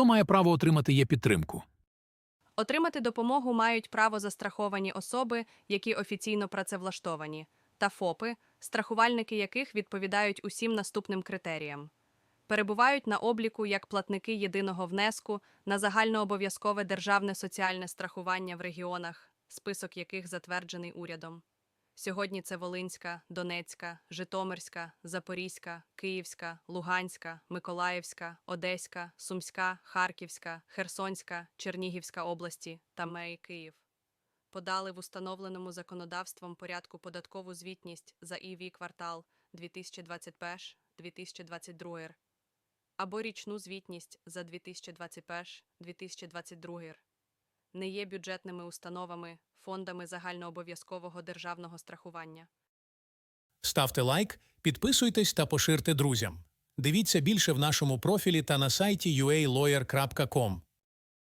Хто має право отримати є підтримку? Отримати допомогу мають право застраховані особи, які офіційно працевлаштовані, та ФОПи, страхувальники яких відповідають усім наступним критеріям. Перебувають на обліку як платники єдиного внеску на загальнообов'язкове державне соціальне страхування в регіонах, список яких затверджений урядом. Сьогодні це Волинська, Донецька, Житомирська, Запорізька, Київська, Луганська, Миколаївська, Одеська, Сумська, Харківська, Херсонська, Чернігівська області та МЕІ Київ. Подали в установленому законодавством порядку податкову звітність за ІВІ квартал 2021-2022 або річну звітність за 2021-2022 не є бюджетними установами, фондами загальнообов'язкового державного страхування. Ставте лайк, підписуйтесь та поширте друзям. Дивіться більше в нашому профілі та на сайті ualawyer.com.